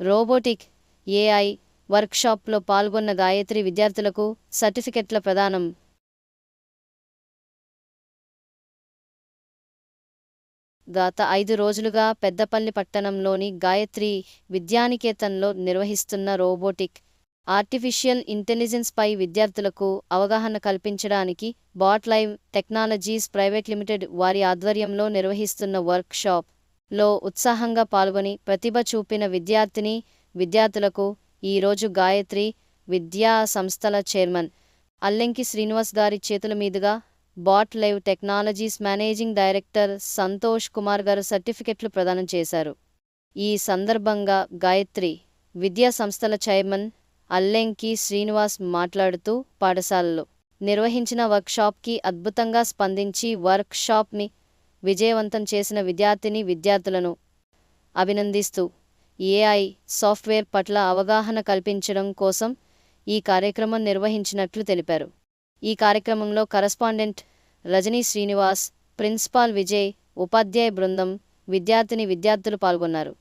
Robotic AI వర్క్షాప్లో పాల్గొన్న గాయత్రి విద్యార్థులకు సర్టిఫికెట్ల ప్రదానం. గత ఐదు రోజులుగా పెద్దపల్లి పట్టణంలోని గాయత్రి విద్యానికేతన్లో నిర్వహిస్తున్న రోబోటిక్ ఆర్టిఫిషియల్ ఇంటెలిజెన్స్ పై విద్యార్థులకు అవగాహన కల్పించడానికి bot live technologies private limited వారి ఆధ్వర్యంలో నిర్వహిస్తున్న వర్క్షాప్. లో ఉత్సాహంగా పాల్గొని ప్రతిభ చూపిన విద్యార్థిని విద్యార్థులకు ఈరోజు గాయత్రి విద్యా సంస్థల చైర్మన్. అల్లెంకి శ్రీనివాస్ గారి చేతుల మీదుగా bot live technologies managing director Santosh Kumar గారు సర్టిఫికెట్లు ప్రదానం చేశారు. ఈ సందర్భంగా గాయత్రి విద్యా సంస్థల చైర్మన్ అల్లెంకి శ్రీనివాస్ మాట్లాడుతూ పాఠశాలలో నిర్వహించిన వర్క్షాప్కి అద్భుతంగా స్పందించి వర్క్ షాప్ని విజయవంతం చేసిన విద్యార్థిని విద్యార్థులను అభినందిస్తూ ఏఐ సాఫ్ట్వేర్ పట్ల అవగాహన కల్పించడం కోసం ఈ కార్యక్రమం నిర్వహించినట్లు తెలిపారు. ఈ కార్యక్రమంలో కరస్పాండెంట్ రజనీ శ్రీనివాస్ ప్రిన్సిపాల్ విజయ్ ఉపాధ్యాయ బృందం విద్యార్థిని విద్యార్థులు పాల్గొన్నారు.